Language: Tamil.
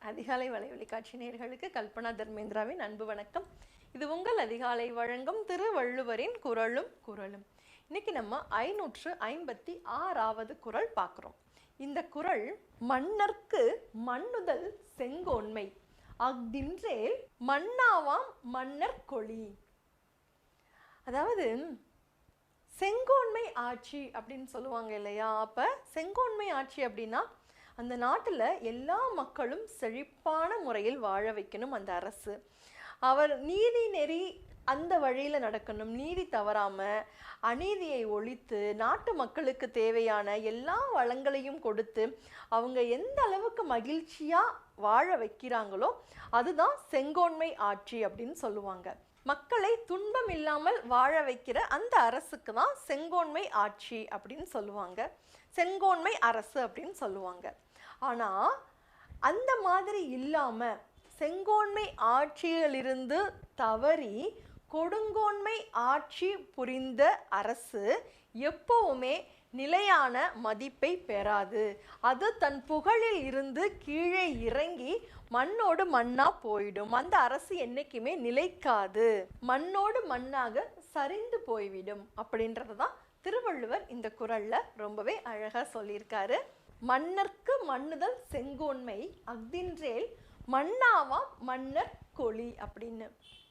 அதிகாலை வலைவழி காட்சி நேர்களுக்கு கல்பனா தர்மேந்திராவின் அன்பு வணக்கம். இது உங்கள் அதிகாலை வழங்கும் திருவள்ளுவரின் குரலும் குரலும். இன்னைக்கு நம்ம ஐநூற்று ஐம்பத்தி ஆறாவது குரல் பார்க்குறோம். இந்த குரல் மன்னர்க்கு மண்ணுதல் செங்கோன்மை. அஃதின்றேல் மன்னாவாம் மன்னர் கொளி. அதாவது செங்கோன்மை ஆட்சி அப்படின்னு சொல்லுவாங்க இல்லையா? அப்போ செங்கோன்மை ஆட்சி அப்படின்னா அந்த நாட்டில் எல்லா மக்களும் செழிப்பான முறையில் வாழ வைக்கணும் அந்த அரசு. அவர் நீதி நெறி அந்த வழியில் நடக்கணும். நீதி தவறாமல் அநீதியை ஒழித்து நாட்டு மக்களுக்கு தேவையான எல்லா வளங்களையும் கொடுத்து அவங்க எந்த அளவுக்கு மகிழ்ச்சியாக வாழ வைக்கிறாங்களோ அதுதான் செங்கோன்மை ஆட்சி அப்படின்னு சொல்லுவாங்க. மக்களை துன்பம் இல்லாமல் வாழ வைக்கிற அந்த அரசுக்கு தான் செங்கோன்மை ஆட்சி அப்படின்னு சொல்லுவாங்க. செங்கோன்மை அரசு அப்படின்னு சொல்லுவாங்க. ஆனால் அந்த மாதிரி இல்லாமல் செங்கோன்மை ஆட்சியிலிருந்து தவறி கொடுங்கோன்மை ஆட்சி புரிந்த அரசு எப்பவுமே நிலையான மதிப்பை பெறாது. அது தன் புகழில் இருந்து கீழே இறங்கி மண்ணோடு மண்ணா போயிடும். அந்த அரசு என்னைக்குமே நிலைக்காது. மண்ணோடு மண்ணாக சரிந்து போய்விடும் அப்படின்றது தான் திருவள்ளுவர் இந்த குரல்ல ரொம்பவே அழகா சொல்லியிருக்காரு. மன்னர்க்கு மண்ணுதல் செங்கோன்மை அஃதின்றேல் மண்ணாவாம் மன்னர் கொளி அப்படின்னு.